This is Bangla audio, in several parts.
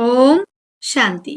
ఓం శాంతి.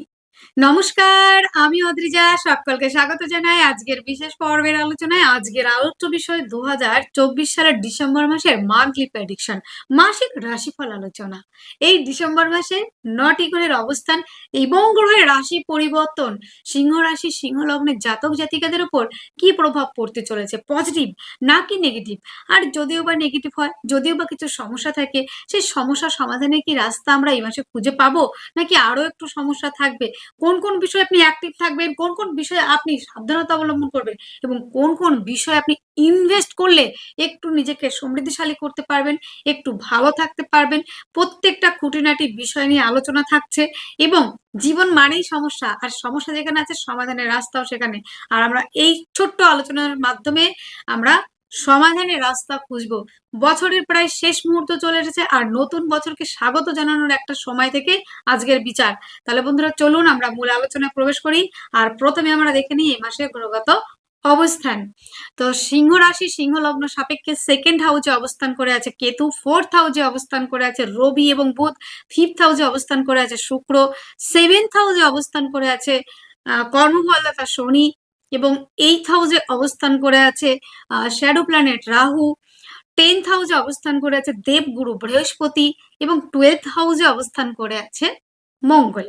নমস্কার, আমি অদ্রিজা সকলকে স্বাগত জানাই আজকের বিশেষ পর্বের আলোচনায়। আজকের আলোচ্য বিষয় দু হাজার চব্বিশ সালের ডিসেম্বর মাসের মান্থলি প্রেডিকশন মাসিক রাশিফল আলোচনা। এই ডিসেম্বর মাসে নটি গ্রহের অবস্থান এবং গ্রহের রাশি পরিবর্তন, সিংহ রাশি, সিংহ লগ্নের জাতক জাতিকাদের উপর কি প্রভাব পড়তে চলেছে? পজিটিভ নাকি নেগেটিভ আর যদিও বা নেগেটিভ হয়, যদিও বা কিছু সমস্যা থাকে, সেই সমস্যা সমাধানের কি রাস্তা আমরা এই মাসে খুঁজে পাবো? নাকি আরও একটু সমস্যা থাকবে? কোন কোন বিষয়ে আপনি অ্যাক্টিভ থাকবেন, কোন কোন বিষয়ে আপনি সাবধানতা অবলম্বন করবেন এবং কোন কোন বিষয়ে আপনি ইনভেস্ট করলে একটু নিজেকে সমৃদ্ধিশালী করতে পারবেন, একটু ভালো থাকতে পারবেন, প্রত্যেকটা খুঁটিনাটি বিষয় নিয়ে আলোচনা থাকছে এবং জীবন মানেই সমস্যা আর সমস্যা যেখানে আছে সমাধানের রাস্তাও সেখানে। আর আমরা এই ছোট্ট আলোচনার মাধ্যমে আমরা সমাধানের রাস্তা খুঁজবো। বছরের প্রায় শেষ মুহূর্ত চলে এসেছে আর নতুন বছরকে স্বাগত জানানোর একটা সময় থেকে আজকের বিচার। তাহলে বন্ধুরা চলুন আমরা মূল আলোচনায় প্রবেশ করি আর প্রথমে আমরা দেখে নিই এই মাসের গ্রহগত অবস্থান। তো সিংহ রাশি সিংহ লগ্ন সাপেক্ষে সেকেন্ড হাউজে অবস্থান করে আছে কেতু ফোর্থ হাউজে অবস্থান করে আছে রবি এবং বুধ ফিফথ হাউজে অবস্থান করে আছে শুক্র সেভেন্থ হাউজে অবস্থান করে আছে কর্মফলদাতা শনি এবং এইথ হাউসে অবস্থান করে আছে শ্যাডো প্ল্যানেট রাহু টেন্থ হাউসে অবস্থান করে আছে দেবগুরু বৃহস্পতি এবং টুয়েলথ হাউসে অবস্থান করে আছে মঙ্গল।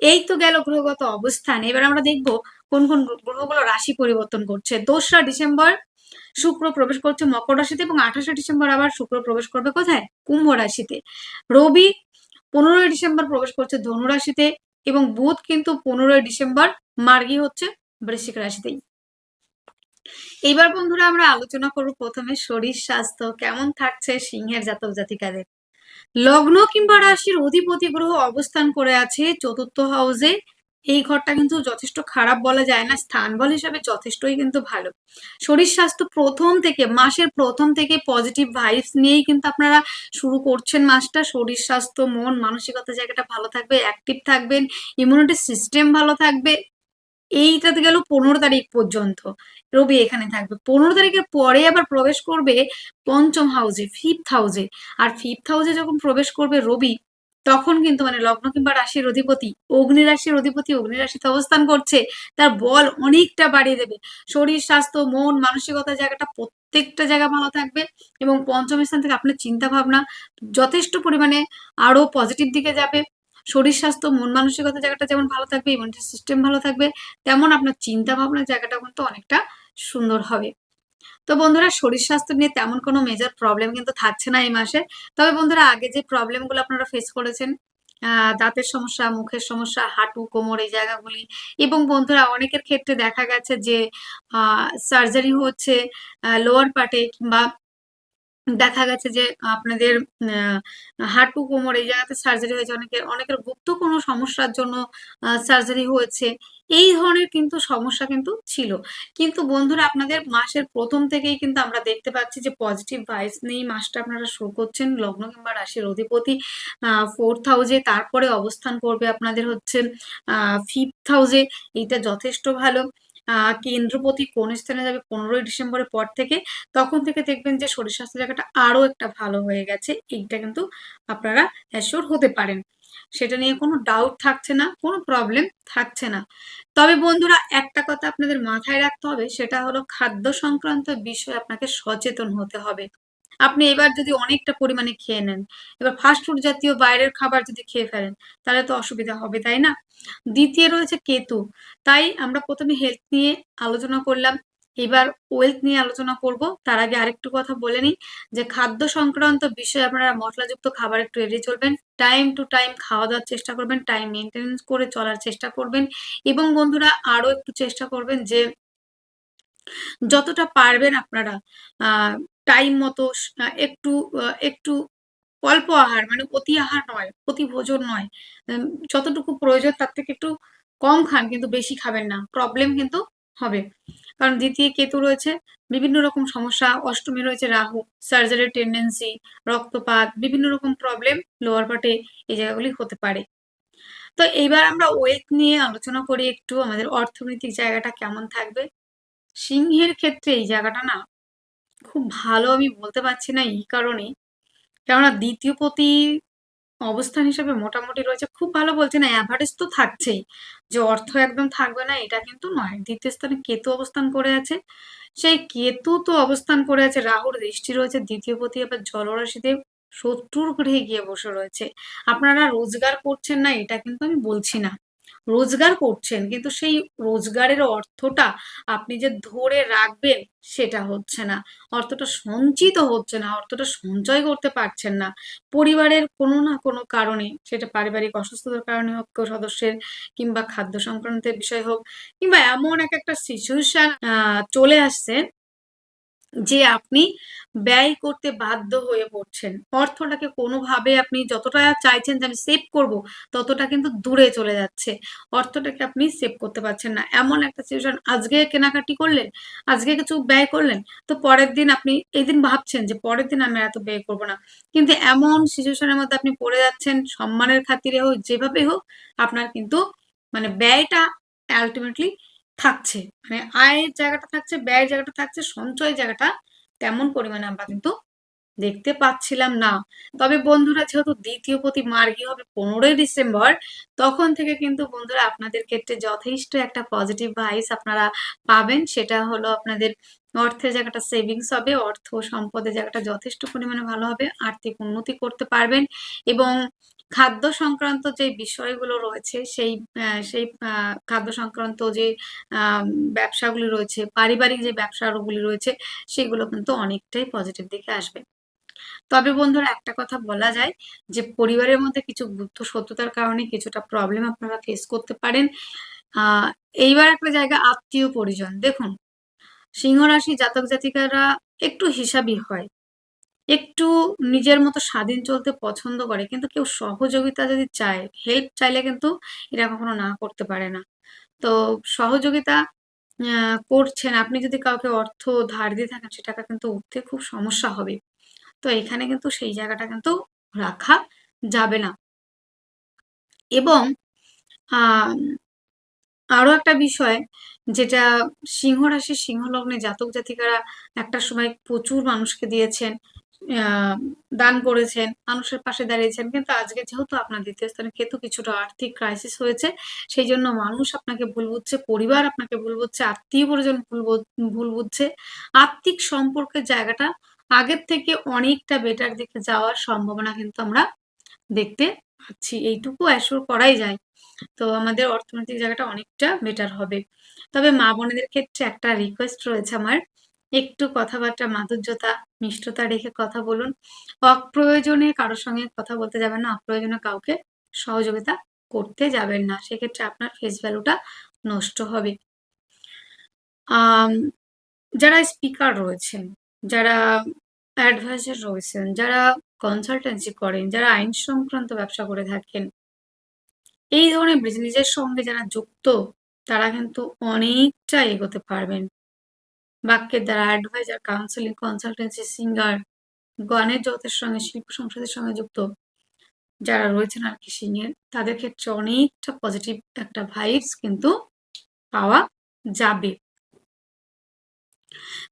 এই তো গেল গ্রহগত অবস্থান। এবার আমরা দেখব কোন কোন গ্রহগুলো রাশি পরিবর্তন করছে। দোসরা ডিসেম্বর শুক্র প্রবেশ করছে মকর রাশিতে এবং আঠাশে ডিসেম্বর আবার শুক্র প্রবেশ করবে কোথায়? কুম্ভ রাশিতে। রবি পনেরোই ডিসেম্বর প্রবেশ করছে ধনু রাশিতে এবং বুধ কিন্তু পনেরোই ডিসেম্বর মার্গী হচ্ছে বৃশ্চিক রাশিতেই। এইবার বন্ধুরা আমরা আলোচনা করব প্রথমে শরীর স্বাস্থ্য, কেমন থাকছে সিংহের জাতক জাতিকাদের। লগ্ন কিংবা রাশির অধিপতি গ্রহ অবস্থান করে আছে চতুর্থ হাউসে এই ঘরটা কিন্তু যথেষ্ট খারাপ বলা যায় না, স্থান বল হিসাবে যথেষ্টই কিন্তু ভালো। শরীর স্বাস্থ্য প্রথম থেকে, মাসের প্রথম থেকে পজিটিভ ভাইবস নিয়েই কিন্তু আপনারা শুরু করছেন মাসটা। শরীর স্বাস্থ্য, মন, মানসিকতা জায়গাটা ভালো থাকবে অ্যাক্টিভ থাকবেন ইমিউনিটি সিস্টেম ভালো থাকবে। এইটাতে গেল পনেরো তারিখ পর্যন্ত। রবি এখানে থাকবে। পনেরো তারিখের পরে আবার প্রবেশ করবে পঞ্চম হাউসে ফিফথ হাউসে আর ফিফথ হাউসে যখন প্রবেশ করবে রবি, তখন কিন্তু মানে লগ্ন কিংবা রাশির অধিপতি, অগ্নি রাশির অধিপতি, অগ্নি রাশিতে অবস্থান করছে, তার বল অনেকটা বাড়িয়ে দেবে। শরীর, স্বাস্থ্য, মন, মানসিকতা জায়গাটা প্রত্যেকটা জায়গা ভালো থাকবে এবং পঞ্চম স্থান থেকে আপনার চিন্তা ভাবনা যথেষ্ট পরিমাণে আরও পজিটিভ দিকে যাবে। শরীর স্বাস্থ্য, মন মানসিকতা জায়গাটা যেমন ভালো থাকবে ইমিউনিটি সিস্টেম ভালো থাকবে, তেমন আপনার চিন্তা ভাবনার জায়গাটা কিন্তু অনেকটা সুন্দর হবে। তো বন্ধুরা, শরীর স্বাস্থ্য নিয়ে তেমন কোনো মেজর প্রবলেম কিন্তু থাকছে না এই মাসে। তবে বন্ধুরা, আগে যে প্রবলেমগুলো আপনারা ফেস করেছেন দাঁতের সমস্যা, মুখের সমস্যা, হাঁটু, কোমর এই জায়গাগুলি, এবং বন্ধুরা, অনেকের ক্ষেত্রে দেখা গেছে যে সার্জারি হচ্ছে লোয়ার পার্টে কিংবা দেখা গেছে যে আপনাদের হাঁটু কোমর এই জায়গাতে সার্জারি হয়েছে, অনেকের অনেকের গুপ্ত কোনো সমস্যার জন্য সার্জারি হয়েছে। এই ধরনের কিন্তু সমস্যা কিন্তু ছিল। কিন্তু বন্ধুরা, আপনাদের মাসের প্রথম থেকেই কিন্তু আমরা দেখতে পাচ্ছি যে পজিটিভ ভাইস নেই মাসটা আপনারা শুরু করছেন। লগ্ন কিংবা রাশির অধিপতি ফোর্থ হাউসে তারপরে অবস্থান করবে আপনাদের হচ্ছে ফিফথ হাউসে এইটা যথেষ্ট ভালো। কেন্দ্রপতি কোন স্থানে যাবে পনেরোই ডিসেম্বরের পর থেকে, তখন থেকে দেখবেন যে শরীর স্বাস্থ্য জায়গাটা আরও একটা ভালো হয়ে গেছে। এইটা কিন্তু আপনারা অ্যাসিওর হতে পারেন। সেটা নিয়ে কোনো ডাউট থাকছে না, কোনো প্রবলেম থাকছে না। তবে বন্ধুরা, একটা কথা আপনাদের মাথায় রাখতে হবে, সেটা হলো খাদ্য সংক্রান্ত বিষয়ে আপনাকে সচেতন হতে হবে। আপনি এবার যদি অনেকটা পরিমাণে খেয়ে নেন, এবার ফাস্টফুড জাতীয় বাইরের খাবার যদি খেয়ে ফেলেন, তাহলে তো অসুবিধা হবে, তাই না? দ্বিতীয় রয়েছে কেতু। তাই আমরা প্রথমে হেলথ নিয়ে আলোচনা করলাম, এবার ওয়েলথ নিয়ে আলোচনা করব। তার আগে আরেকটু কথা বলে নিই যে খাদ্য সংক্রান্ত বিষয়ে আপনারা মশলাযুক্ত খাবার একটু এড়িয়ে চলবেন টাইম টু টাইম খাওয়া দাওয়ার চেষ্টা করবেন টাইম মেনটেনেন্স করে চলার চেষ্টা করবেন এবং বন্ধুরা আরও একটু চেষ্টা করবেন যে যতটা পারবেন আপনারা টাইম মতো একটু একটু অল্প আহার মানে অতি আহার নয়, অতি ভোজন নয়। যতটুকু প্রয়োজন তার থেকে একটু কম খান, কিন্তু বেশি খাবেন না। প্রবলেম কিন্তু হবে। কারণ দ্বিতীয় কেতু রয়েছে, বিভিন্ন রকম সমস্যা, অষ্টমী রয়েছে রাহু সার্জারির টেন্ডেন্সি রক্তপাত, বিভিন্ন রকম প্রবলেম লোয়ার পার্টে এই জায়গাগুলি হতে পারে। তো এইবার আমরা ওয়েট নিয়ে আলোচনা করি একটু, আমাদের অর্থনৈতিক জায়গাটা কেমন থাকবে। সিংহের ক্ষেত্রে এই জায়গাটা না খুব ভালো আমি বলতে পারছি না এই কারণে। কেননা দ্বিতীয় পতি অবস্থান হিসেবে মোটামুটি রয়েছে। খুব ভালো বলছে না অ্যাভারেজ তো থাকছেই। যে অর্থ একদম থাকবে না, এটা কিন্তু নয়। দ্বিতীয় স্থানে কেতু অবস্থান করে আছে। সেই কেতু তো অবস্থান করে আছে। রাহুর দৃষ্টি রয়েছে। দ্বিতীয় পতি আবার জলরাশিতে শত্রুর গৃহে গিয়ে বসে রয়েছে। আপনারা রোজগার করছেন না, এটা কিন্তু আমি বলছি না। রোজগার করছেন, কিন্তু সেই রোজগারের অর্থটা আপনি যে ধরে রাখবেন সেটা হচ্ছে না। অর্থটা সঞ্চিত হচ্ছে না, অর্থটা সঞ্চয় করতে পারছেন না। পরিবারের কোনো না কোনো কারণে, সেটা পারিবারিক অসুস্থতার কারণে হোক, কেউ সদস্যের কিংবা খাদ্য সংক্রান্ত বিষয় হোক, কিংবা এমন এক একটা সিচুয়েশন চলে আসছে যে আপনি ব্যয় করতে বাধ্য হয়ে পড়ছেন। অর্থটাকে কোনোভাবে আপনি যতটা চাইছেন যে আমি সেভ করব, ততটা কিন্তু দূরে চলে যাচ্ছে। অর্থটাকে আপনি সেভ করতে পারছেন না। এমন একটা সিচুয়েশন আজকে কেনাকাটি করলেন, আজকে কিছু ব্যয় করলেন, তো পরের দিন আপনি এই দিন ভাবছেন যে পরের দিন আমি এত ব্যয় করব না। কিন্তু এমন সিচুয়েশনের মধ্যে আপনি পড়ে যাচ্ছেন, সম্মানের খাতিরে হোক, যেভাবে হোক, আপনার কিন্তু মানে ব্যয়টা আলটিমেটলি থাকছে। মানে আয়ের জায়গাটা থাকছে, ব্যয়ের জায়গাটা থাকছে সঞ্চয় জায়গাটা তেমন পরিমাণে আমরা কিন্তু দেখতে পাচ্ছিলাম না। তবে বন্ধুরা, যেহেতু দ্বিতীয় প্রতি মার্গি হবে পনেরোই ডিসেম্বর, তখন থেকে কিন্তু বন্ধুরা আপনাদের ক্ষেত্রে যথেষ্ট একটা পজিটিভ ভাইস আপনারা পাবেন। সেটা হলো আপনাদের অর্থের জায়গাটা সেভিংস হবে, অর্থ সম্পদের জায়গাটা যথেষ্ট পরিমাণে ভালো হবে, আর্থিক উন্নতি করতে পারবেন এবং খাদ্য সংক্রান্ত যে বিষয়গুলো রয়েছে সেই সেই খাদ্য সংক্রান্ত যে ব্যবসাগুলি রয়েছে, পারিবারিক যে ব্যবসাগুলি রয়েছে সেগুলো কিন্তু অনেকটাই পজিটিভ দিকে আসবে। তবে বন্ধুরা একটা কথা বলা যায় যে পরিবারের মধ্যে কিছু গুপ্ত সত্যতার কারণে কিছুটা প্রবলেম আপনারা ফেস করতে পারেন। এইবার একটা জায়গা আত্মীয় পরিজন, দেখুন সিংহ রাশি জাতক জাতিকারা একটু হিসাবই হয়। একটু নিজের মতো স্বাধীন চলতে পছন্দ করে, কিন্তু কেউ সহযোগিতা যদি চায় হেল্প চাইলে কিন্তু এরা কখনো না করতে পারে না। তো সহযোগিতা করছেন, আপনি যদি কাউকে অর্থ ধার দিয়ে থাকেন, সে টাকা কিন্তু উঠতে খুব সমস্যা হবে। তো এখানে কিন্তু সেই জায়গাটা কিন্তু রাখা যাবে না। এবং আরও একটা বিষয়, যেটা সিংহ রাশি সিংহ লগ্নে জাতক জাতিকারা একটা সময় প্রচুর মানুষকে দিয়েছেন দান করেছেন, মানুষের পাশে দাঁড়িয়েছেন, কিন্তু আজকে যেহেতু আপনার দ্বিতীয় স্থানে কেতু কিছুটা আর্থিক ক্রাইসিস হয়েছে সেই জন্য মানুষ আপনাকে ভুল বুঝছে, পরিবার আপনাকে ভুল বুঝছে, আত্মীয় পরিজন ভুল ভুল বুঝছে। আত্মিক সম্পর্কের জায়গাটা আগের থেকে অনেকটা বেটার দিকে যাওয়ার সম্ভাবনা কিন্তু আমরা দেখতে পাচ্ছি। এইটুকু অ্যাসোর করাই যায়। তো আমাদের অর্থনৈতিক জায়গাটা অনেকটা বেটার হবে। তবে মা বোনেদের ক্ষেত্রে একটা রিকোয়েস্ট রয়েছে আমার। একটু কথাবার্তা, মাধুর্যতা, মিষ্টতা রেখে কথা বলুন। অপ্রয়োজনে কারোর সঙ্গে কথা বলতে যাবেন না, অপ্রয়োজনে কাউকে সহযোগিতা করতে যাবেন না। সেক্ষেত্রে আপনার ফেস ভ্যালুটা নষ্ট হবে। যারা স্পিকার রয়েছেন, যারা অ্যাডভাইজার রয়েছেন, যারা কনসালটেন্সি করেন, যারা আইন সংক্রান্ত ব্যবসা করে থাকেন এই ধরনের বিজনেসের সঙ্গে যারা যুক্ত, তারা কিন্তু অনেকটা এগোতে পারবেন। বাক্যের দ্বারা অ্যাডভাইজার কাউন্সিলিং কনসালটেন্সি সিঙ্গার গানের জগতের সঙ্গে, শিল্প সংসদের সঙ্গে যুক্ত যারা রয়েছেন আর কি সিংয়ের তাদের ক্ষেত্রে অনেকটা পজিটিভ একটা ভাইবস কিন্তু পাওয়া যাবে।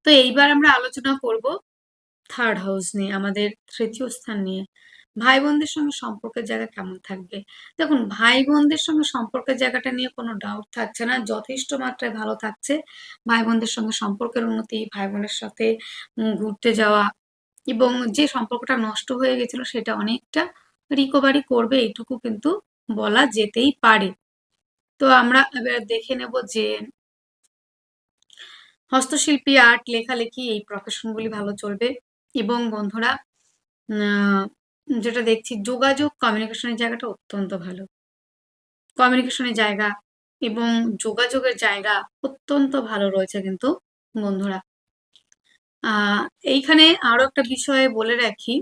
তো এইবার আমরা আলোচনা করব থার্ড হাউস নিয়ে, আমাদের তৃতীয় স্থান নিয়ে। ভাই বোনদের সঙ্গে সম্পর্কের জায়গা কেমন থাকবে? দেখুন ভাই বোনদের সঙ্গে সম্পর্কের জায়গাটা নিয়ে কোনো ডাউট থাকছে না। যথেষ্ট মাত্রায় ভালো থাকছে ভাই বোনদের সঙ্গে সম্পর্কের উন্নতি ভাই বোনের সাথে ঘুরতে যাওয়া এবং যে সম্পর্কটা নষ্ট হয়ে গেছিল সেটা অনেকটা রিকভারি করবে এইটুকু কিন্তু বলা যেতেই পারে। তো আমরা এবার দেখে নেব যে হস্তশিল্পী আর্ট লেখালেখি এই প্রফেশনগুলি ভালো চলবে এবং বন্ধুরা যেটা দেখছি, যোগাযোগ কমিউনিকেশনের জায়গাটা অত্যন্ত ভালো। কমিউনিকেশনের জায়গা এবং যোগাযোগের জায়গা অত্যন্ত ভালো রয়েছে কিন্তু বন্ধুরা। এইখানে আরও একটা বিষয়ে বলে রাখি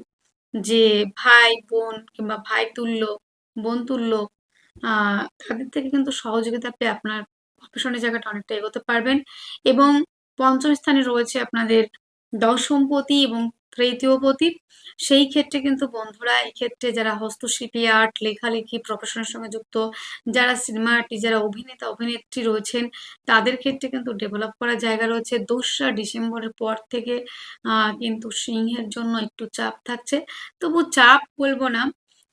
যে, ভাই, বোন কিংবা ভাই তুল্য, বোন তুল্য তাদের থেকে কিন্তু সহযোগিতা পেয়ে আপনার প্রফেশনের জায়গাটা অনেকটা এগোতে পারবেন এবং পঞ্চম স্থানে রয়েছে আপনাদের দশমপতি এবং তৃতীয় প্রতীপ সেই ক্ষেত্রে কিন্তু বন্ধুরা, এই ক্ষেত্রে যারা হস্তশিল্পী, আর্ট, লেখালেখি প্রফেশনের সঙ্গে যুক্ত, যারা সিনেমা আর্টি যারা অভিনেতা, অভিনেত্রী রয়েছেন, তাদের ক্ষেত্রে কিন্তু ডেভেলপ করার জায়গা রয়েছে। দোসরা ডিসেম্বরের পর থেকে কিন্তু সিংহের জন্য একটু চাপ থাকছে। তবু চাপ বলব না,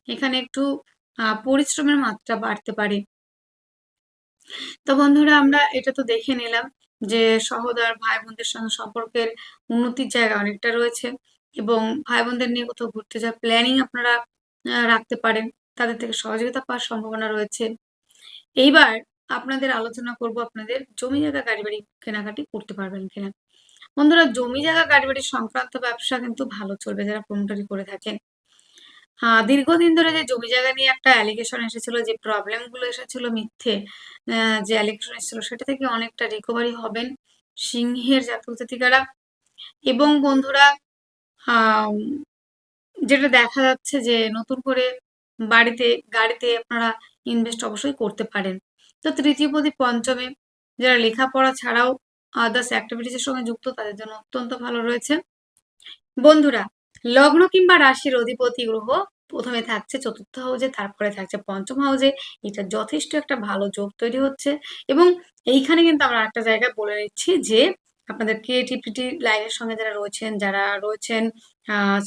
এখানে একটু পরিশ্রমের মাত্রা বাড়তে পারে। তো বন্ধুরা, আমরা এটা তো দেখে নিলাম। যে সহোদর ভাই বোনদের সঙ্গে সম্পর্কের উন্নতির জায়গা অনেকটা রয়েছে এবং ভাই বোনদের নিয়ে কোথাও ঘুরতে যাওয়ার প্ল্যানিং আপনারা রাখতে পারেন। তাদের থেকে সহযোগিতা পাওয়ার সম্ভাবনা রয়েছে। এইবার আপনাদের আলোচনা করব আপনাদের জমি জায়গা, গাড়ি বাড়ি কেনাকাটি করতে পারবেন কিনা। বন্ধুরা, জমি জায়গা, গাড়ি বাড়ি সংক্রান্ত ব্যবসা কিন্তু ভালো চলবে যারা প্রমোটারি করে থাকেন। দীর্ঘদিন ধরে যে জমি জায়গা নিয়ে একটা অ্যালিগেশন এসেছিল, যে প্রবলেমগুলো এসেছিল মিথ্যে যে অ্যালিগেশন এসেছিল, সেটা থেকে অনেকটা রিকভারি হবেন সিংহের জাতক জাতিকারা এবং বন্ধুরা যেটা দেখা যাচ্ছে যে নতুন করে বাড়িতে, গাড়িতে আপনারা ইনভেস্ট অবশ্যই করতে পারেন। তো তৃতীয় প্রতি পঞ্চমে, যারা লেখাপড়া ছাড়াও আদার্স অ্যাক্টিভিটিসের সঙ্গে যুক্ত, তাদের জন্য অত্যন্ত ভালো রয়েছে। বন্ধুরা লগ্ন কিংবা রাশির অধিপতি গ্রহ প্রথমে থাকছে, চতুর্থ হাউজে, তারপরে থাকছে পঞ্চম হাউজে। এটা যথেষ্ট একটা ভালো যোগ তৈরি হচ্ছে। এবং এইখানে কিন্তু আমরা একটা জায়গায় বলে নিচ্ছি যে, আপনাদের ক্রিয়েটিভিটি লাইনের সঙ্গে যারা রয়েছেন যারা রয়েছেন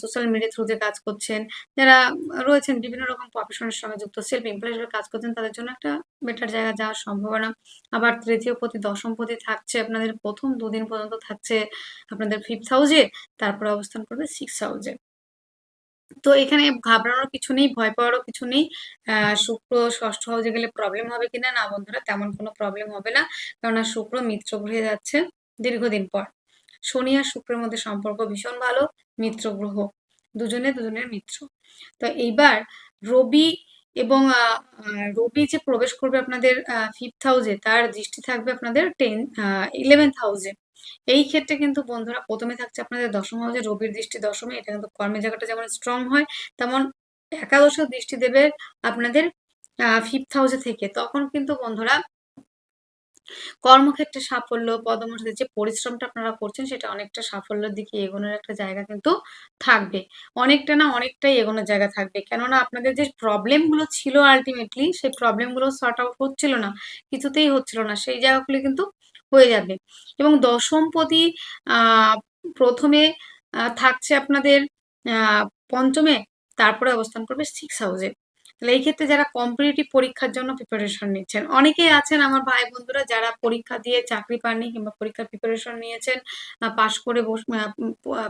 সোশ্যাল মিডিয়া থ্রুতে কাজ করছেন, যারা রয়েছেন, বিভিন্ন রকম প্রফেশনের সঙ্গে যুক্ত সেলফ এমপ্লয় হিসেবে কাজ করছেন, তাদের জন্য একটা বেটার জায়গা যাওয়ার সম্ভাবনা। আবার তৃতীয় পতি, দশম পতি থাকছে আপনাদের, প্রথম দুদিন পর্যন্ত থাকছে আপনাদের ফিফথ হাউজে তারপরে অবস্থান করবে সিক্স হাউজে তো এখানে ঘাবড়ানোর কিছু নেই, ভয় পাওয়ারও কিছু নেই। শুক্র ষষ্ঠ হাউজে গেলে প্রবলেম হবে কিনা, না বন্ধুরা, তেমন কোনো প্রবলেম হবে না। কেননা শুক্র মিত্র গ্রহে যাচ্ছে দীর্ঘদিন পর। শনি আর শুক্রের মধ্যে সম্পর্ক ভীষণ ভালো। মিত্র গ্রহ, দুজনে দুজনের মিত্র। তো এইবার রবি এবং রবি যে প্রবেশ করবে আপনাদের ফিফথ হাউসে তার দৃষ্টি থাকবে আপনাদের টেন ইলেভেন্থ হাউসে এই ক্ষেত্রে কিন্তু বন্ধুরা প্রথমে থাকছে আপনাদের দশম হাউসে রবির দৃষ্টি দশমে, এটা কিন্তু কর্মের জায়গাটা যেমন স্ট্রং হয়, তেমন একাদশ দৃষ্টি দেবে আপনাদের ফিফথ হাউসে থেকে। তখন কিন্তু বন্ধুরা কর্মক্ষেত্রে সাফল্য পদোন্নতিতে যে পরিশ্রমটা আপনারা করছেন, সেটা অনেকটা সাফল্যের দিকে এগোনোর একটা জায়গা কিন্তু থাকবে। অনেকটা না অনেকটাই এগোনোর জায়গা থাকবে। কেননা আপনাদের যে প্রবলেমগুলো ছিল আলটিমেটলি সেই প্রবলেমগুলো সর্ট আউট হচ্ছিল না, কিছুতেই হচ্ছিল না, সেই জায়গাগুলো কিন্তু হয়ে যাবে। এবং দশমপতি প্রথমে থাকছে আপনাদের পঞ্চমে, তারপরে অবস্থান করবে সিক্স হাউসে তাহলে এই ক্ষেত্রে যারা কম্পিটিটিভ পরীক্ষার জন্য প্রিপারেশন নিচ্ছেন, অনেকেই আছেন আমার ভাই বন্ধুরা যারা পরীক্ষা দিয়ে চাকরি পাননি কিংবা পরীক্ষার প্রিপারেশন নিয়েছেন পাশ করে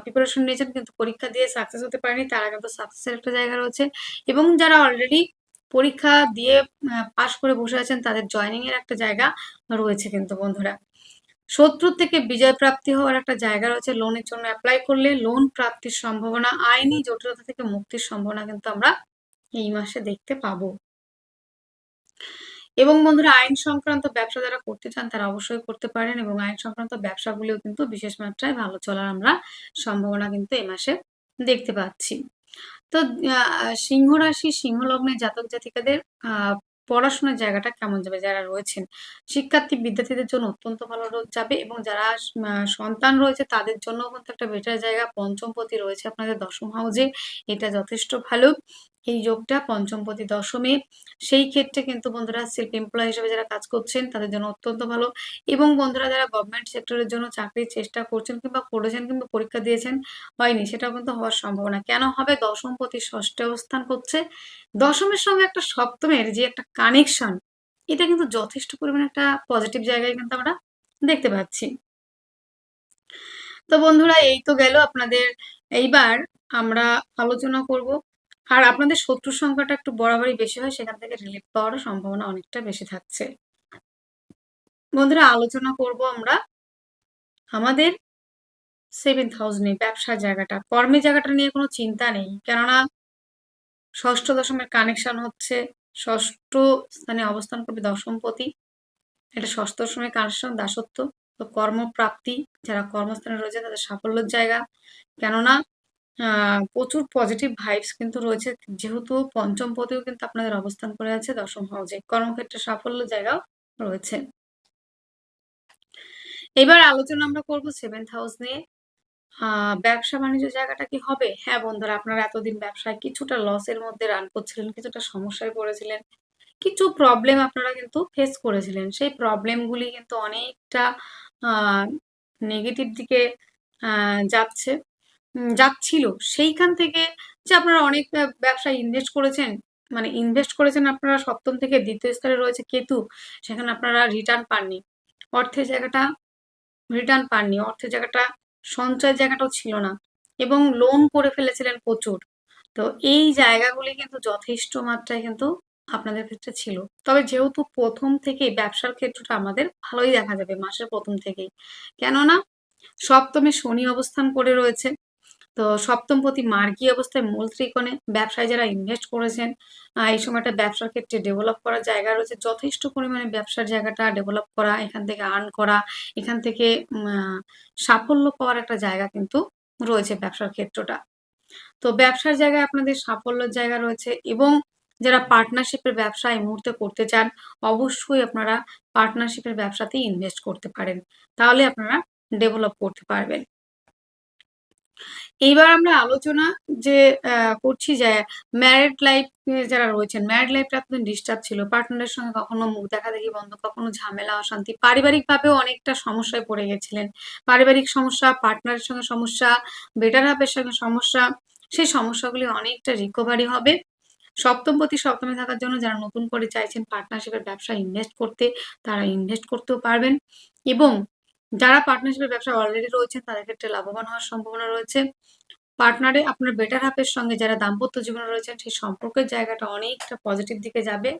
প্রিপারেশন নিয়েছেন কিন্তু পরীক্ষা দিয়ে সাকসেস হতে পারেনি, তারা কিন্তু সাকসেসের একটা জায়গা রয়েছে। এবং যারা অলরেডি পরীক্ষা দিয়ে পাশ করে বসে আছেন, তাদের জয়নিং এর একটা জায়গা রয়েছে কিন্তু বন্ধুরা। শত্রুর থেকে বিজয় প্রাপ্তি হওয়ার একটা জায়গা রয়েছে লোনের জন্য অ্যাপ্লাই করলে লোন প্রাপ্তির সম্ভাবনা, আইনি জটিলতা থেকে মুক্তির সম্ভাবনা কিন্তু আমরা এই মাসে দেখতে পাবো। এবং বন্ধুরা, আইন সংক্রান্ত ব্যবসা যারা করতে চান, তারা অবশ্যই করতে পারেন এবং আইন সংক্রান্ত ব্যবসাগুলিও কিন্তু বিশেষ মাত্রায় ভালো চলার আমরা সম্ভাবনা কিন্তু এই মাসে দেখতে পাচ্ছি। তো সিংহ রাশি, সিংহ লগ্নের জাতক জাতিকাদের পড়াশোনার জায়গাটা কেমন যাবে? যারা রয়েছেন, শিক্ষার্থী বিদ্যার্থীদের জন্য অত্যন্ত ভালো যাবে এবং যারা সন্তান রয়েছে, তাদের জন্য কিন্তু একটা বেটার জায়গা। পঞ্চমপতি রয়েছে আপনাদের দশম হাউজে এটা যথেষ্ট ভালো। এই যোগটা পঞ্চমপতি দশমে। সেই ক্ষেত্রে কিন্তু বন্ধুরা সেলফ এমপ্লয় হিসেবে যারা কাজ করছেন, তাদের জন্য অত্যন্ত ভালো। এবং বন্ধুরা যারা গভর্নমেন্ট সেক্টরের জন্য চাকরির চেষ্টা করছেন কিংবা করেছেন কিংবা পরীক্ষা দিয়েছেন, হয়নি সেটা কিন্তু হওয়ার সম্ভাবনা। কেন হবে? দশমপতি ষষ্ঠে অবস্থান করছে দশমের সঙ্গে একটা সপ্তমের যে একটা কানেকশন এটা কিন্তু যথেষ্ট পরিমাণে একটা পজিটিভ জায়গায় কিন্তু আমরা দেখতে পাচ্ছি। তো বন্ধুরা, এই তো গেল আপনাদের। এইবার আমরা আলোচনা করব আর আপনাদের শত্রুর সংখ্যাটা একটু বরাবরই বেশি হয়, সেখান থেকে রিলিফ পাওয়ারও সম্ভাবনা অনেকটা বেশি থাকছে। বন্ধুরা, আলোচনা করব আমরা আমাদের সেভেন্থ হাউস নিয়ে, ব্যবসার জায়গাটা। কর্মের জায়গাটা নিয়ে কোনো চিন্তা নেই, কেননা ষষ্ঠ দশমের কানেকশন হচ্ছে, ষষ্ঠ স্থানে অবস্থান করবে দশমপতি। এটা ষষ্ঠ দশমের কানেকশন দাসত্ব। তো কর্মপ্রাপ্তি, যারা কর্মস্থানে রয়েছে, তাদের সাফল্যের জায়গা। কেননা প্রচুর পজিটিভ ভাইবস কিন্তু রয়েছে। যেহেতু পঞ্চম পদেও কিন্তু আপনাদের অবস্থান করে আছে, দশম হাউজে। কর্মক্ষেত্রে সাফল্য জায়গাও রয়েছে। এবার আলোচনা আমরা করব সেভেন্থ হাউস নিয়ে। ব্যবসা বাণিজ্য জায়গাটা কি হবে? হ্যাঁ বন্ধুরা, আপনারা এতদিন ব্যবসায় কিছুটা লসের মধ্যে রান করছিলেন, কিছুটা সমস্যায় পড়েছিলেন। কিছু প্রবলেম আপনারা কিন্তু ফেস করেছিলেন। সেই প্রবলেমগুলি কিন্তু অনেকটা নেগেটিভ দিকে যাচ্ছে। যাচ্ছিল সেইখান থেকে যে আপনারা অনেক ব্যবসায় ইনভেস্ট করেছেন, মানে ইনভেস্ট করেছেন আপনারা সপ্তম থেকে দ্বিতীয় স্তরে রয়েছে কেতু, সেখানে আপনারা রিটার্ন পাননি। অর্থের জায়গাটা রিটার্ন পাননি। অর্থের জায়গাটা সঞ্চয়ের জায়গাটাও ছিল না এবং লোন করে ফেলেছিলেন প্রচুর। তো এই জায়গাগুলি কিন্তু যথেষ্ট মাত্রায় কিন্তু আপনাদের ক্ষেত্রে ছিল। তবে যেহেতু প্রথম থেকেই ব্যবসার ক্ষেত্রটা আমাদের ভালোই দেখা যাবে মাসের প্রথম থেকেই। কেননা সপ্তমে শনি অবস্থান করে রয়েছে। তো সপ্তমপতি মার্গী অবস্থায় মূল ত্রিকোণে ব্যবসায় যারা ইনভেস্ট করেছেন এই সময়টা ব্যবসার ক্ষেত্রে ডেভেলপ করার জায়গা রয়েছে। যথেষ্ট পরিমাণে ব্যবসার জায়গাটা ডেভেলপ করা, এখান থেকে আর্ন করা, এখান থেকে সাফল্য পাওয়ার একটা জায়গা কিন্তু রয়েছে ব্যবসার ক্ষেত্রটা। তো ব্যবসার জায়গায় আপনাদের সাফল্যের জায়গা রয়েছে এবং যারা পার্টনারশিপের ব্যবসা এই মুহূর্তে করতে চান, অবশ্যই আপনারা পার্টনারশিপের ব্যবসাতেই ইনভেস্ট করতে পারেন। তাহলে আপনারা ডেভেলপ করতে পারবেন। এইবার আমরা আলোচনা যে করছি যে ম্যারিড লাইফ যারা রয়েছেন, ম্যারিড লাইফটা আপনাদের ডিস্টার্ব ছিল। পার্টনারের সঙ্গে কখনো মুখ দেখাদেখি বন্ধ, কখনো ঝামেলা, অশান্তি। পারিবারিকভাবেও অনেকটা সমস্যায় পড়ে গেছিলেন। পারিবারিক সমস্যা, পার্টনারের সঙ্গে সমস্যা, বেটার হাফের সঙ্গে সমস্যা, সেই সমস্যাগুলি অনেকটা রিকভারি হবে। সপ্তম প্রতি সপ্তমে থাকার জন্য যারা নতুন করে চাইছেন পার্টনারশিপের ব্যবসা ইনভেস্ট করতে, তারা ইনভেস্ট করতেও পারবেন এবং যারা পার্টনারশিপের ব্যবসা অলরেডি রয়েছেন তাদের ক্ষেত্রে লাভবান হওয়ার সম্ভাবনা রয়েছে। পার্টনারে আপনার বেটার হাফের সঙ্গে যারা দাম্পত্য জীবনে রয়েছেন, সেই সম্পর্কের জায়গাটা অনেকটা পজিটিভ দিকে যাবে।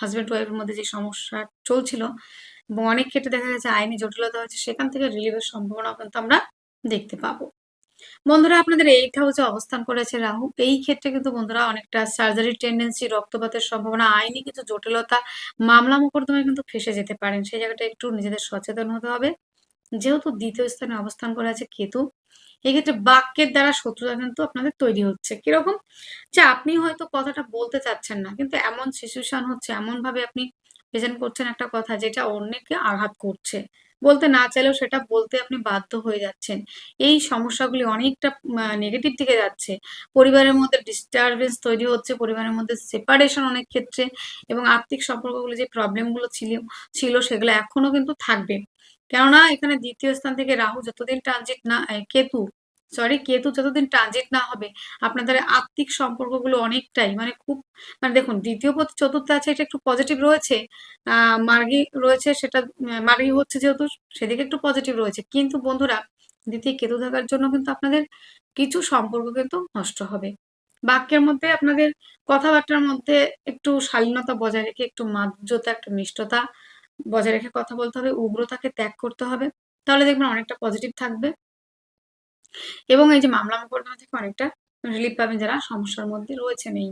হাজব্যান্ড ওয়াইফের মধ্যে যে সমস্যা চলছিল এবং অনেক ক্ষেত্রে দেখা গেছে আইনি জটিলতা হয়েছে, সেখান থেকে রিলিভের সম্ভাবনা কিন্তু আমরা দেখতে পাবো। বন্ধুরা আপনাদের এইট হাউসে অবস্থান করেছে রাহু। এই ক্ষেত্রে কিন্তু বন্ধুরা অনেকটা সার্জারির টেন্ডেন্সি রক্তপাতের সম্ভাবনা, আইনি কিছু জটিলতা, মামলা মোকদ্দমায় কিন্তু ফেঁসে যেতে পারেন। সেই জায়গাটা একটু নিজেদের সচেতন হতে হবে। যেহেতু দ্বিতীয় স্থানে অবস্থান করে আছে কেতু, এক্ষেত্রে বাক্যের দ্বারা শত্রুতা কিন্তু আপনাদের তৈরি হচ্ছে। কীরকম? যে আপনি হয়তো কথাটা বলতে চাচ্ছেন না। কিন্তু এমন সিচুয়েশন হচ্ছে, এমনভাবে আপনি প্রেজেন্ট করছেন একটা কথা যেটা অন্যকে আঘাত করছে। বলতে না চাইলেও সেটা বলতে আপনি বাধ্য হয়ে যাচ্ছেন। এই সমস্যাগুলি অনেকটা নেগেটিভ দিকে যাচ্ছে। পরিবারের মধ্যে ডিস্টার্বেন্স তৈরি হচ্ছে, পরিবারের মধ্যে সেপারেশন অনেক ক্ষেত্রে এবং আর্থিক সম্পর্কগুলো যে প্রবলেমগুলো ছিল ছিল সেগুলো এখনও কিন্তু থাকবে। কেননা এখানে দ্বিতীয় স্থান থেকে রাহু যতদিন ট্রানজিট না কেতু সরি কেতু যতদিন ট্রানজিট না হবে আপনাদের আর্থিক সম্পর্কগুলো অনেকটাই মানে খুব মানে দেখুন ২য় পতি চতুর্থ আছে এটা একটু পজিটিভ রয়েছে। মার্গী রয়েছে সেটা মার্গী হচ্ছে যেহেতু সেদিকে একটু পজিটিভ রয়েছে। কিন্তু বন্ধুরা দ্বিতীয় কেতু থাকার জন্য কিন্তু আপনাদের কিছু সম্পর্ক কিন্তু নষ্ট হবে। বাক্যের মধ্যে আপনাদের কথাবার্তার মধ্যে একটু শালীনতা বজায় রেখে একটু মার্জতা, একটু মিষ্টতা বজায় রেখে কথা বলতে হবে। উগ্রতাকে ত্যাগ করতে হবে। তাহলে দেখবেন অনেকটা পজিটিভ থাকবে। এবং এই যে মামলা মোকদ্দমা থেকে অনেকটা রিলিফ পাবেন যারা সমস্যার মধ্যে রয়েছেন এই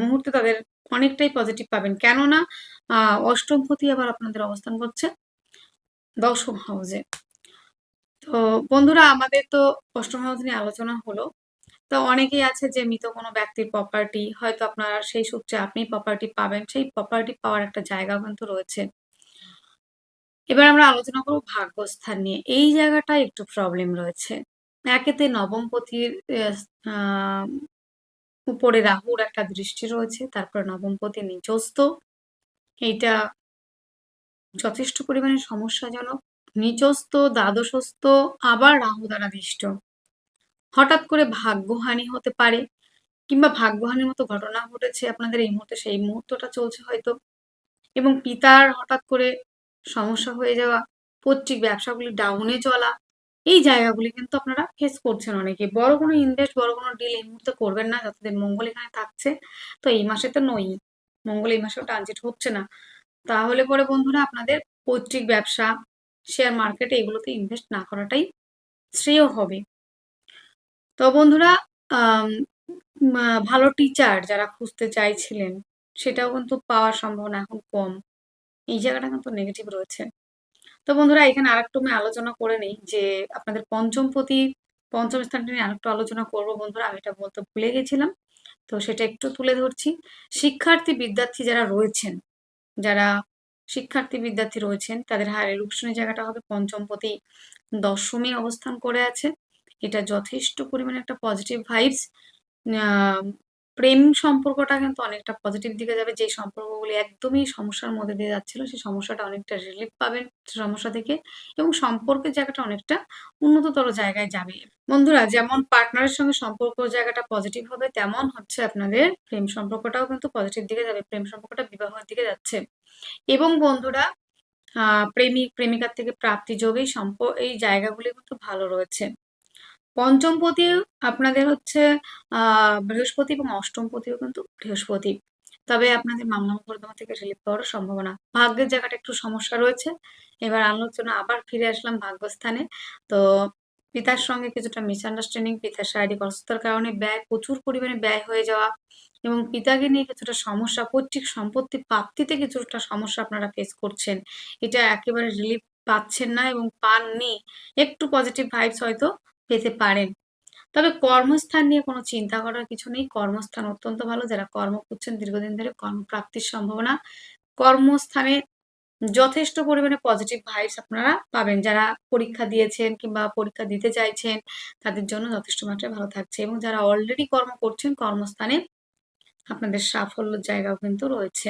মুহূর্তে তাদের অনেকটাই পজিটিভ পাবেন। কেননা অষ্টম অষ্টমপতি আবার আপনাদের অবস্থান করছে ১০ম হাউসে। তো বন্ধুরা, আমাদের তো অষ্টম হাউস নিয়ে আলোচনা হলো। তো অনেকেই আছে যে মৃত কোনো ব্যক্তির প্রপার্টি হয়তো আপনার সেই সূত্রে আপনি প্রপার্টি পাবেন। সেই প্রপার্টি পাওয়ার একটা জায়গাও কিন্তু রয়েছে। এবার আমরা আলোচনা করব ভাগ্যস্থান নিয়ে। এই জায়গাটায় একটু প্রবলেম রয়েছে। একেতে নবমপতির উপরে রাহুর একটা দৃষ্টি রয়েছে। তারপরে নবমপতি নিচস্থ। এইটা যথেষ্ট পরিমাণে সমস্যাজনক। নিচস্থ, দ্বাদশস্থ আবার রাহু দ্বারা দিষ্ট। হঠাৎ করে ভাগ্যহানি হতে পারে কিংবা ভাগ্যহানির মতো ঘটনা ঘটেছে আপনাদের এই মুহূর্তে, সেই মুহূর্তটা চলছে হয়তো এবং পিতার হঠাৎ করে সমস্যা হয়ে যাওয়া, পৈতৃক ব্যবসাগুলি ডাউনে চলা, এই জায়গাগুলি কিন্তু আপনারা ফেস করছেন অনেকে। বড় কোনো ইনভেস্ট, বড় কোনো ডিল এই মুহূর্তে করবেন না যতদিন মঙ্গল এখানে থাকছে। তো এই মাসে তো নই মঙ্গল এই মাসেও ট্রানজিট হচ্ছে না। তাহলে পরে বন্ধুরা আপনাদের পৈতৃক ব্যবসা, শেয়ার মার্কেটে এগুলোতে ইনভেস্ট না করাটাই শ্রেয় হবে। তো বন্ধুরা ভালো টিচার যারা খুঁজতে চাইছিলেন, সেটাও কিন্তু পাওয়ার সম্ভাবনা এখন কম। এই জায়গাটা কিন্তু নেগেটিভ রয়েছে। তো বন্ধুরা এখানে আরেকটু আমি আলোচনা করে নিই যে আপনাদের পঞ্চমপতি, পঞ্চম স্থানটা নিয়ে আরেকটু আলোচনা করব বন্ধুরা। আমি এটা বলতে ভুলে গেছিলাম। তো সেটা একটু তুলে ধরছি। শিক্ষার্থী, বিদ্যার্থী যারা রয়েছেন, যারা শিক্ষার্থী, বিদ্যার্থী রয়েছেন তাদের হায়ার এডুকেশনের জায়গাটা হবে পঞ্চম প্রতি দশমে অবস্থান করে আছে। এটা যথেষ্ট পরিমাণে একটা পজিটিভ ভাইবস। প্রেম সম্পর্কটা কিন্তু অনেকটা পজিটিভ দিকে যাবে। যে সম্পর্কগুলি একদমই সমস্যার মধ্যে দিয়ে যাচ্ছিল, সেই সমস্যাটা অনেকটা রিলিফ পাবেন সমস্যা থেকে এবং সম্পর্কের জায়গাটা অনেকটা উন্নততর জায়গায় যাবে। বন্ধুরা, যেমন পার্টনারের সঙ্গে সম্পর্ক জায়গাটা পজিটিভ হবে, তেমন হচ্ছে আপনাদের প্রেম সম্পর্কটাও কিন্তু পজিটিভ দিকে যাবে, প্রেম সম্পর্কটা বিবাহের দিকে যাচ্ছে। এবং বন্ধুরা প্রেমিক, প্রেমিকার থেকে প্রাপ্তি যোগ এই সম্প এই জায়গাগুলি কিন্তু ভালো রয়েছে। পঞ্চমপতি আপনাদের হচ্ছে আহ বৃহস্পতি এবং অষ্টম অষ্টমপতিও কিন্তু বৃহস্পতি। তবে আপনাদের মামলা মোকদ্দমা থেকে রিলিফ পাওয়ার সম্ভাবনা। ভাগ্যের জায়গাটা একটু সমস্যা রয়েছে। এবার আলোচনা আবার ফিরে আসলাম ভাগ্যস্থানে। তো পিতার সঙ্গে কিছুটা মিসআন্ডারস্ট্যান্ডিং, পিতার শারীরিক অসুস্থতার কারণে ব্যয়, প্রচুর পরিমাণে ব্যয় হয়ে যাওয়া এবং পিতাকে নিয়ে কিছুটা সমস্যা, পৈতৃক সম্পত্তি প্রাপ্তিতে কিছুটা সমস্যা আপনারা ফেস করছেন। এটা একেবারে রিলিফ পাচ্ছেন না এবং পাননি। একটু পজিটিভ ভাইবস হয়তো পেতে পারেন। তবে কর্মস্থান নিয়ে কোনো চিন্তা করার কিছু নেই। কর্মস্থান অত্যন্ত ভালো। যারা কর্ম করছেন দীর্ঘদিন ধরে কর্মপ্রাপ্তির সম্ভাবনা। কর্মস্থানে যথেষ্ট পরিমাণে পজিটিভ ভাইবস আপনারা পাবেন। যারা পরীক্ষা দিয়েছেন কিংবা পরীক্ষা দিতে চাইছেন, তাদের জন্য যথেষ্ট মাত্রায় ভালো থাকছে। এবং যারা অলরেডি কর্ম করছেন, কর্মস্থানে আপনাদের সাফল্য জায়গাও কিন্তু রয়েছে।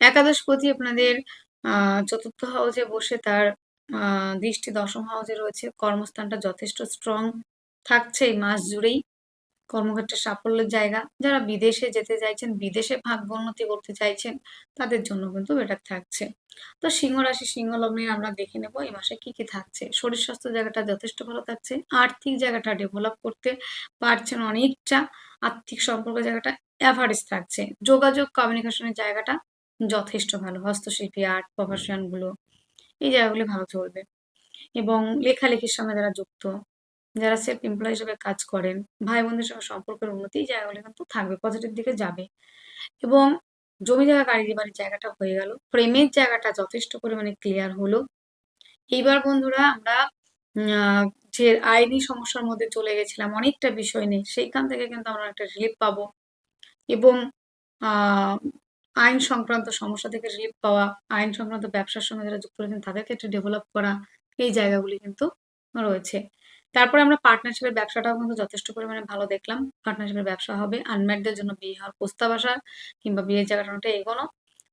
একাদশপতি আপনাদের, আহ, চতুর্থ হাউসে বসে তার দৃষ্টি দশম হাউসে রয়েছে, কর্মস্থানটা যথেষ্ট স্ট্রং থাকছে এই মাস জুড়েই। কর্মক্ষেত্রে সাফল্যের জায়গা। যারা বিদেশে যেতে চাইছেন, বিদেশে ভাগ্য উন্নতি করতে চাইছেন, তাদের জন্য কিন্তু বেটার থাকছে। তো সিংহ রাশি, সিংহ লগ্নে আমরা দেখে নেব এই মাসে কি কি থাকছে। শরীর স্বাস্থ্য জায়গাটা যথেষ্ট ভালো থাকছে। আর্থিক জায়গাটা ডেভেলপ করতে পারছেন অনেকটা। আর্থিক সম্পর্ক জায়গাটা অ্যাভারেজ থাকছে। যোগাযোগ কমিউনিকেশনের জায়গাটা যথেষ্ট ভালো। হস্তশিল্পী আর্ট প্রফেশনগুলো। এই জায়গাগুলি ভালো চলবে। এবং লেখালেখির সঙ্গে যারা যুক্ত, যারা সেলফ এমপ্লয় হিসেবে কাজ করেন ভাই বোনদের সঙ্গে সম্পর্কের উন্নতি, এই জায়গাগুলি কিন্তু থাকবে পজিটিভ দিকে যাবে। এবং জমি জায়গা, গাড়ি বাড়ির জায়গাটা হয়ে গেল। প্রেমের জায়গাটা যথেষ্ট পরিমাণে ক্লিয়ার হলো। এইবার বন্ধুরা আমরা যে আইনি সমস্যার মধ্যে চলে গেছিলাম, অনেকটা বিষয় নেই সেইখান থেকে কিন্তু আমরা একটা রিলিফ পাবো। এবং আইন সংক্রান্ত সমস্যা থেকে রিলিফ পাওয়া, আইন সংক্রান্ত ব্যবসার সঙ্গে যারা যুক্ত রয়েছেন তাদের ক্ষেত্রে ডেভেলপ করা, এই জায়গাগুলি কিন্তু রয়েছে। তারপরে আমরা পার্টনারশিপের ব্যবসাটাও কিন্তু যথেষ্ট পরিমাণে ভালো দেখলাম। পার্টনারশিপের ব্যবসা হবে আনম্যারিডদের জন্য বিয়ে হওয়ার প্রস্তাব আসা কিংবা বিয়ের জায়গাটা এগোনো।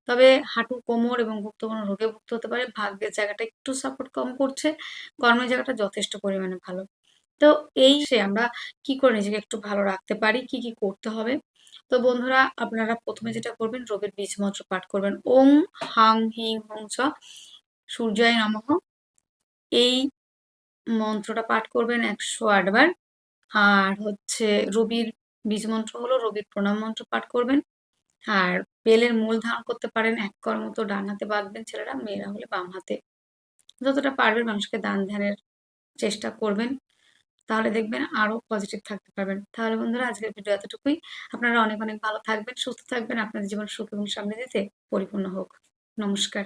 তবে হাঁটু কোমর এবং ভুক্ত কোনো রোগে ভুক্ত হতে পারে, ভাগ্যের জায়গাটা একটু সাপোর্ট কম করছে, কর্মের জায়গাটা যথেষ্ট পরিমাণে ভালো। তো এই সে আমরা কি করে নিজেকে একটু ভালো রাখতে পারি, কি কি করতে হবে তো বন্ধুরা, আপনারা প্রথমে যেটা করবেন রবির বীজ মন্ত্র পাঠ করবেন। ওং হাং হিং হং চ সূর্যায় নমঃ। এই মন্ত্রটা পাঠ করবেন একশো আটবার আর হচ্ছে রবির বীজ মন্ত্র হলো রবির প্রণাম মন্ত্র পাঠ করবেন। আর বেলের মূল ধারণ করতে পারেন, এক কর মতো ডান হাতে বাঁধবেন ছেলেরা, মেয়েরা হলে বাম হাতে। যতটা পারবেন মানুষকে দান ধ্যানের চেষ্টা করবেন। তাহলে দেখবেন আরও পজিটিভ থাকতে পারবেন। তাহলে বন্ধুরা, আজকের ভিডিও এতটুকুই। আপনারা অনেক অনেক ভালো থাকবেন, সুস্থ থাকবেন। আপনাদের জীবন সুখ এবং সামনে দিতে পরিপূর্ণ হোক। নমস্কার।